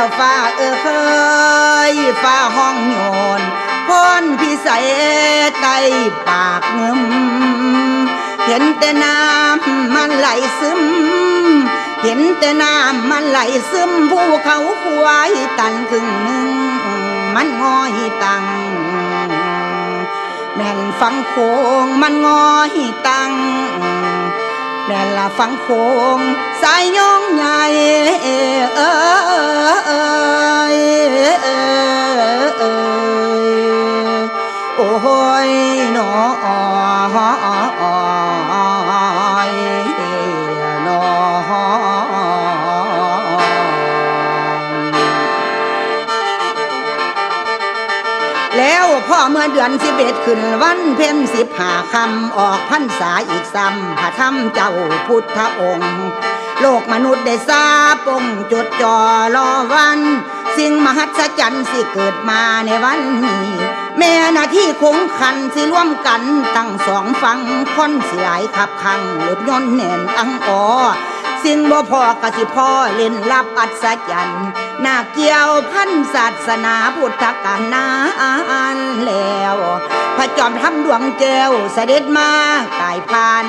แล้วฟ้าเออเคยฟ้าห้องโยนพ่นพิสัยไตปากเงิมเห็นแต่น้ำมันไหลซึม เห็นแต่น้ำมันไหลซึมภูเขาควายตันครึ่งหนึ่งมันงอยตัง แม่นฟังโคงมันงอยตัง แม่นละฟังโคงสายย่องใหญ่เอ้ยโอ้ยหนอ มื่อเดือนสิบเอ็ดขึ้นวันเพ็ญสิบหาคำออกพรรษาอีกซ้ำพระธรรมเจ้าพุทธองค์ โลกมนุษย์ได้ทราบปงจดจ่อรอวัน สิ่งมหัศจรรย์สิเกิดมาในวันนี้แม่นาที่คงคันสิร่วมกันตั้งสองฟังคนสิหลายขับคังรถยนต์แน่นอังอ้อ สิ่งบ่พอกสิพ่อเล่นลับอัศจรรย์นาเกี่ยวพันศาสนาพุทธกาลนานแล้ว พระจอมทำดวงแก้วเสด็จมากายพาน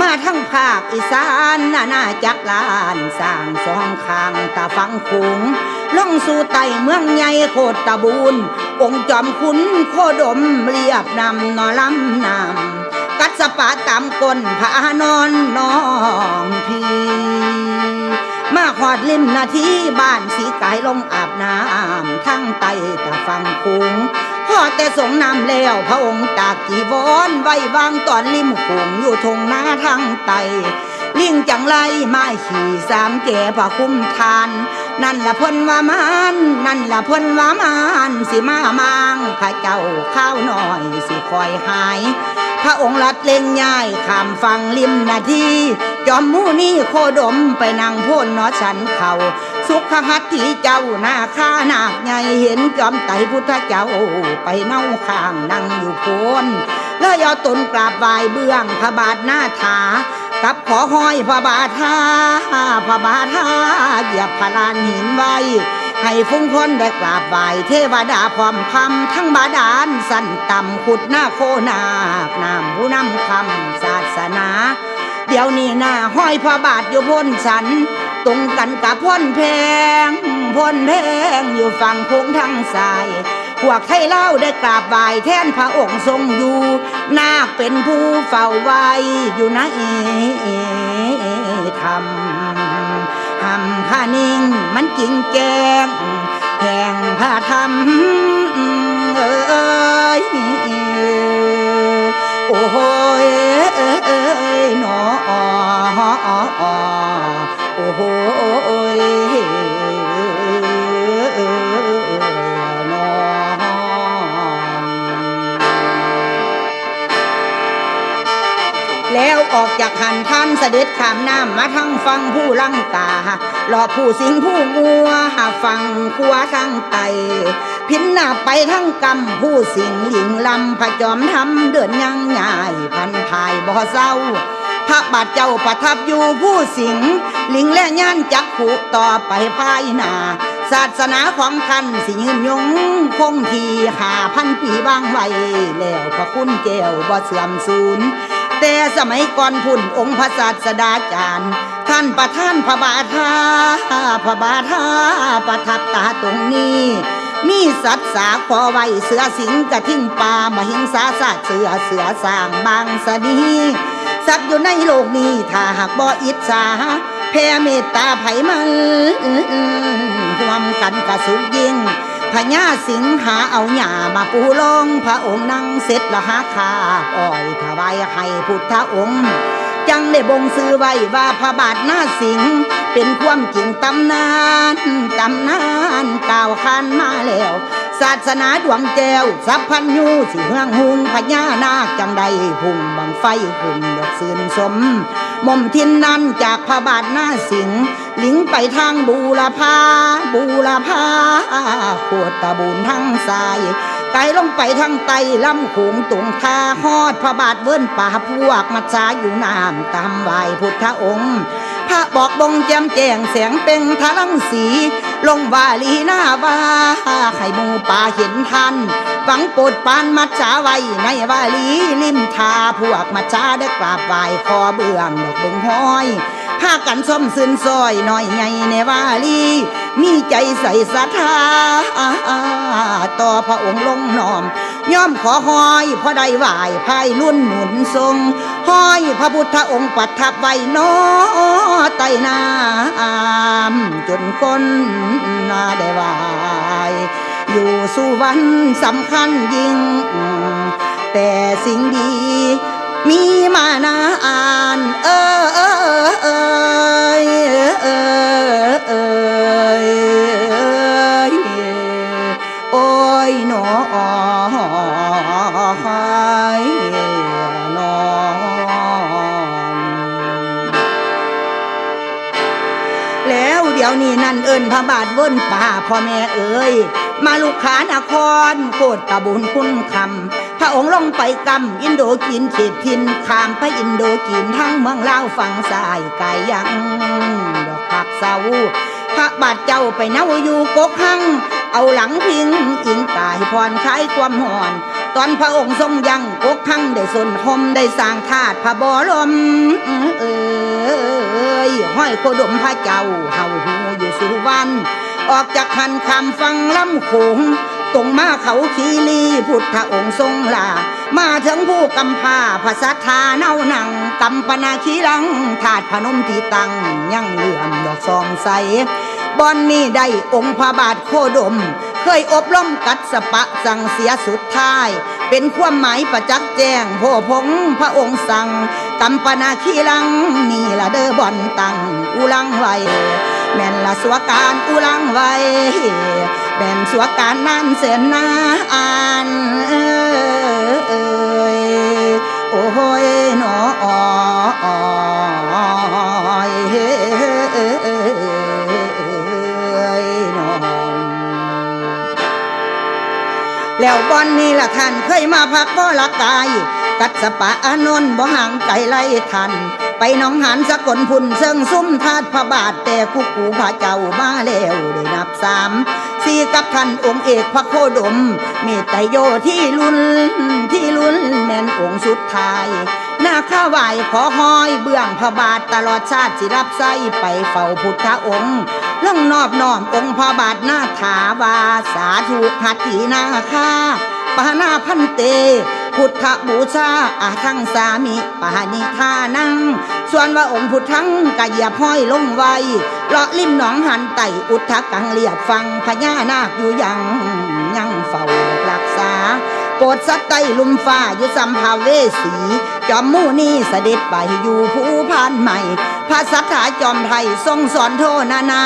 มาทั้งภาคอีสานนานาจักรลานสร้างสองข้างตาฟังคุงลงสู่ไต่เมืองใหญ่โคตรตะบูนองค์จอมขุนโคดมเรียบนำนอลำนำ กัดสปะตามกลผานอนน้องพี่ มาขอดลิมนาทีบ้านสีกายลงอาบน้ำทั้งไตตะฟังคุงพ่อแต่สงน้ำแล้วพระองค์ตากจีวรไว้วางตอนริมคุงอยู่ทงหน้าทั้งไตลิงจังไรไม้ขี่สามแก่พระคุ้มทาน นั่นละพ่นว่ามันนั่นละพ่นว่ามันสิมามางข้าเจ้าข้าวหน่อยสิคอยหาย พระองค์ลัดเล่งย่ายขามฟังริมนาทีจอมมูนี่โคดมไปนั่งพ่นเนอฉันเขาสุขหัตถีเจ้าหน้าข้านาคใหญ่เห็นจอมไตพุทธเจ้าไปเน่าข้างนั่งอยู่โพนเลยเอาตนกราบไหวเบื้องพระบาทหน้าถา กับขอห้อยพระบาทาพระบาทาเหยียบพระลานหินไว้ ให้ฟุ้งคนได้กราบไหว้เทวดาพร้อมคำทั้งบาดาลสั่นต่ำขุดหน้าโคนาคนามผู้นำคำศาสนา เดี๋ยวนี้หน้าห้อยพระบาทอยู่พ้นสันตรงกันกับพ้นแพงพ้นแพงอยู่ฝั่งโค้งทางซ้าย พวกไทยเล่าได้กราบไหว้แทนพระองค์ทรงอยู่นาคเป็นผู้เฝ้าไว้อยู่ในธรรมหำข้านิ่งมันจริงแกงแห่งพระธรรมเอ้ยโอ้ย เสด็จขามน้ำมาทั้งฟังผู้ลังกาหลอกผู้สิงผู้งัวหาฟังขัวทั้งไตพินหน้าไปทั้งกำผู้สิงหญิงลำพระจอมทำเดินยังใหญ่พันภายบ่อเศร้าพระบาทเจ้าประทับอยู่ผู้สิงลิงและย่านจักผูต่อไปภายหน้าศาสนาของท่านสิยืนยงคงทีหาพันปีบางไว้แล้วพระคุณเจ้าบ่เสื่อมสูญ แต่สมัยก่อนพุ่นองค์พระศาสดาจารย์ ท่านประท่านพระบาทาพระบาทาประทับตาตรงนี้ มีสัตว์สาขอไว้เสือสิงกระทิ่งป่ามาหิงสาสาเสือเสือสร้างบางสนีสัตว์อยู่ในโลกนี้ถ้าหากบ่อิจฉาแผ่เมตตาไผมันร่วมกันกระสุกยิ่ง พญาสิงหาเอาหญ้ามาปูลง พระองค์นั่งเสร็จละหาคาบอ้อยถวายให้พุทธองค์ จังได้บงซื้อไว้ว่าพระบาทหน้าสิงเป็นความจริงตำนานตำนานกล่าวขานมาแล้ว ศาสนาดวงแก้วสัพพัญญูสิเฮืองหุงพญานาคจังใดหุ่งบังไฟหุ่นดอกสื่นสมมมทินนั้นจากพระบาทหน้าสิงห์ ลิงไปทางบูรพาบูรพาโคตรตะบูนทั้งสายไกลลงไปทางไตลำขงตุงทาฮอดพระบาทเวิ้นป่าพวกมัจาอยู่น้ำตามไหวพุทธองค์ พระบอกบงแจมแจงแสงเป่งทะลังสี ลงวาลีหน้าวาให้หมูป่าเห็นทันหวังโปดปานมัจจาไว้ในวาลีลิมทาพวกมัจจาได้กราบไหว้ขอเบื้องดอกบิ่งห้อย พากันส้มซึนซอยหน่อยใหญ่ในวาลี มีใจใส่ศรัทธาต่อพระองค์ลงน้อม ย่อมขอห้อยพระใดไหวภายรุ่นหนุนทรงห้อยพระพุทธองค์ปัทับไว้นอไตน้ำจนคนนาได้ไหวอยู่สู่วันสำคัญยิ่ง แต่สิ่งดีมีมานานเออเออเออ อิญพระบาทวนป่าพ่อแม่เอ๋ยมาลูกขานครโคตรตะบุญคุณคำพระองค์ลงไปกำอินโดกินเขตทินขามไปอินโดกินทั้งเมืองลาวฝั่งสายไกลยังดอกผักเสาพระบาทเจ้าไปเนาอยู่กกหังเอาหลังพิงอิงกายพรคลายความหอน ตอนพระองค์ทรงยังกกหังได้สนคมได้สร้างธาตุพระบรมเอ้ยห้อยโคดมพระเจ้าเฮาหู อยู่สุวรรณออกจากคันคำฟังลำโขงตรงมาเขาคีรีพุทธองค์ทรงลา มาถึงผู้กำพร้าภาษาทาเน่าหนังกำปนาคีรัง ถาดพนมที่ตั้งยังเหลื่อมดอกซองใสบอนนี้ได้องค์พระบาทโคดม เคยอบรมกัดสปะสั่งเสียสุดท้าย เป็นความหมายประจักษ์แจ้งโพพงพระองค์สั่งกำปนาคีรัง นี่ละเด้อบอนตังอุลังไว้ แม่นละสวการอุลังไว้แม่นสวการนั่นเสนนาอาน แล้วบอนนี้ละท่านเคยมาพักบ่ละกาย กัดสปะอานนท์บ่ห่างไกลไล่ทัน ไปน้องหานสกลพุ่นเชิงซุ้มทาดพระบาทแต่กุกูพระเจ้ามาแล้วได้นับสามสี่กับท่านองค์เอกพระโคดมมีแต่โยที่ลุนที่ลุ่น สุดท้าย นาข้าไหวขอห้อยเบื้องพระบาทตลอดชาติสิรับไส้ไปเฝ้าพุทธองค์เรื่องนอบน้อมองค์พระบาทหน้าถาวาสาธุหัตถีนาคาปานาพันเต พุทธบูชาอาทั้งสามิปานิทานัง ส่วนว่าองค์พุทธังกะเหยียบห้อยลงไวเลาะริมหนองหันไตอุทธกังเรียบฟังพญานาคอยู่ยัง โปรดสัตว์ใต้ลุมฟ้าอยู่สัมภาเวสี จอมมู่นี่เสด็จไปอยู่ภูพานใหม่ พระสัทธาจอมไทยทรงสอนโทนานา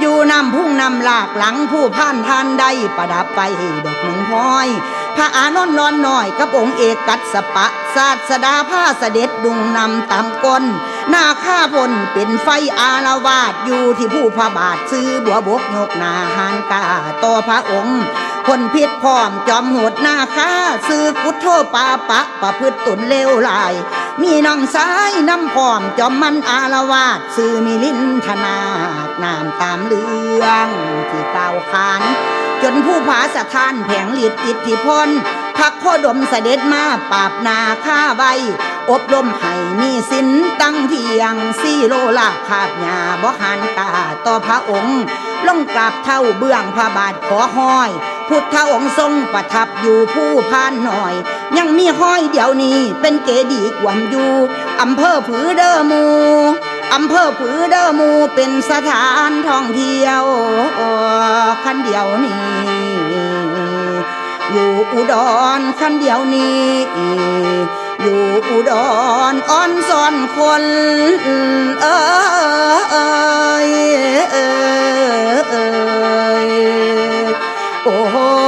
อยู่นำพุ่งนำหลากหลังผู้พานท่านได้ประดับไปดอกหนึ่งพ้อย พระอานนท์นอนหน่อยกับองค์เอกกัดสปะ ศาสดาผ้าเสด็จดุงนำตามกลหน้าข้าพลเป็นไฟอารวาดอยู่ที่ผู้พระบาทซื้อบัวบกยกหนาหานกาต่อพระองค์ คนพิษพร้อมจอมโหดหน้าค้าซื้อกุดโทปาปะประพฤติตนเลวลาย มีน้องสายน้ำพร้อมจอมมันอารวาดซื้อมีลิ้นธนาดนามตามเรื่องที่กล่าขานจนผู้ผาสถานแผงฤทธิ์อิทธิพลพักโคดมเสด็จมาปราบนาฆ่าไว้ อบรมให้มีสินตั้งเทียงสี่โลลาภาพญาบ่หานกาต่อพระองค์ ลงกราบเท่าเบื้องพระบาทขอห้อย พุทธองค์ทรงประทับอยู่ผู้พานหน่อย ยังมีห้อยเดี๋ยวนี้เป็นเกดีย์กวมอยู่อำเภอผือเดอมูอำเภอผือเดอมูเป็นสถานท่องเที่ยวคันเดียวนี้ อยู่อุดรคันเดียวนี้ อยู่อุดรอ่อนสอนคนเอยเอย โ